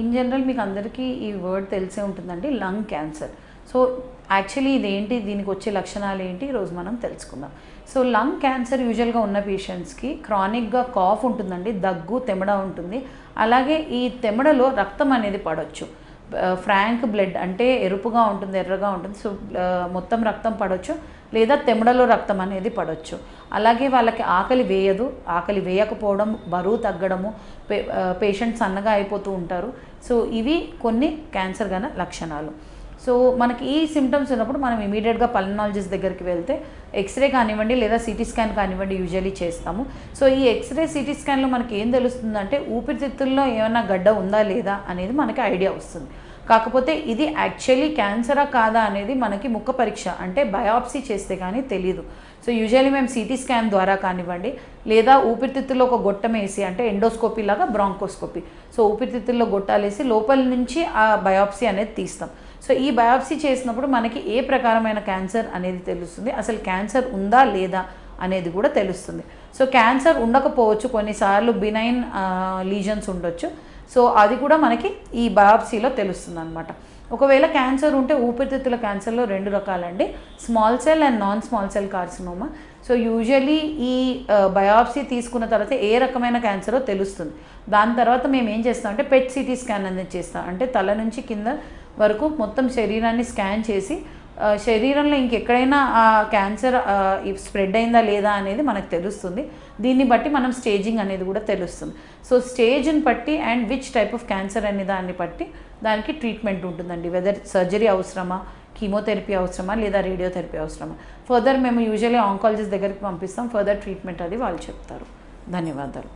In general మీకు అందరికీ ఈ వర్డ్ తెలిసే ఉంటుందండి లంగ్ క్యాన్సర్. సో యాక్చువల్లీ ఇదేంటి దీనికి వచ్చే లక్షణాలు ఏంటి ఈరోజు మనం తెలుసుకుందాం. సో లంగ్ క్యాన్సర్ యూజువల్గా ఉన్న పేషెంట్స్కి క్రానిక్గా కాఫ్ ఉంటుందండి దగ్గు తెమడ ఉంటుంది. అలాగే ఈ తెమడలో రక్తం అనేది పడవచ్చు ఫ్రాంక్ బ్లడ్ అంటే ఎరుపుగా ఉంటుంది ఎర్రగా ఉంటుంది. సో మొత్తం రక్తం పడవచ్చు లేదా తెమడలో రక్తం అనేది పడవచ్చు అలాగే వాళ్ళకి ఆకలి వేయదు. ఆకలి వేయకపోవడం బరువు తగ్గడము పే పేషెంట్ సన్నగా అయిపోతూ ఉంటారు. సో ఇవి కొన్ని క్యాన్సర్ గల లక్షణాలు. సో మనకి ఈ సిమ్టమ్స్ ఉన్నప్పుడు మనం ఇమీడియట్గా పల్నాలజిస్ట్ దగ్గరికి వెళ్తే ఎక్స్రే కానివ్వండి లేదా సిటీ స్కాన్ కానివ్వండి యూజువలీ చేస్తాము. సో ఈ ఎక్స్రే సిటీ స్కాన్లో మనకి ఏం తెలుస్తుందంటే ఊపిరితిత్తుల్లో ఏమైనా గడ్డ ఉందా లేదా అనేది మనకి ఐడియా వస్తుంది. కాకపోతే ఇది యాక్చువల్లీ క్యాన్సరా కాదా అనేది మనకి ముక్క పరీక్ష అంటే బయాప్సీ చేస్తే కానీ తెలియదు సో యూజువల్లీ మేము సిటీ స్కాన్ ద్వారా కానివ్వండి లేదా ఊపిరితిత్తుల్లో ఒక గొట్టం వేసి అంటే ఎండోస్కోపీ లాగా బ్రాంకోస్కోపీ సో ఊపిరితిత్తుల్లో గొట్టాలేసి లోపల నుంచి ఆ బయాప్సీ అనేది తీస్తాం. సో ఈ బయాప్సీ చేసినప్పుడు మనకి ఏ ప్రకారమైన క్యాన్సర్ అనేది తెలుస్తుంది? అసలు క్యాన్సర్ ఉందా లేదా అనేది కూడా తెలుస్తుంది. సో క్యాన్సర్ ఉండకపోవచ్చు కొన్నిసార్లు బినైన్ లీజన్స్ ఉండొచ్చు. సో అది కూడా మనకి ఈ బయాప్సీలో తెలుస్తుంది అనమాట ఒకవేళ క్యాన్సర్ ఉంటే ఊపిరితిత్తుల క్యాన్సర్లో రెండు రకాలండి. Small cell and non small cell carcinoma. So usually ఈ బయాప్సీ తీసుకున్న తర్వాత ఏ రకమైన క్యాన్సరో తెలుస్తుంది. దాని తర్వాత మేము ఏం చేస్తామంటే పెట్ సిటీ స్కాన్ అనేది చేస్తాం. అంటే తల నుంచి కింద వరకు మొత్తం శరీరాన్ని స్కాన్ చేసి శరీరంలో ఇంకెక్కడైనా ఆ క్యాన్సర్ స్ప్రెడ్ అయిందా లేదా అనేది మనకు తెలుస్తుంది. దీన్ని బట్టి మనం స్టేజింగ్ అనేది కూడా తెలుస్తుంది. సో స్టేజ్ని బట్టి and which type of cancer అనే దాన్ని బట్టి దానికి ట్రీట్మెంట్ ఉంటుందండి. వెదర్ సర్జరీ అవసరమా కీమోథెరపీ అవసరమా లేదా రేడియోథెరపీ అవసరమా. ఫర్దర్ మేము యూజువల్లీ ఆంకాలజిస్ట్ దగ్గరికి పంపిస్తాం. ఫర్దర్ ట్రీట్మెంట్ అది వాళ్ళు చెప్తారు. ధన్యవాదాలు.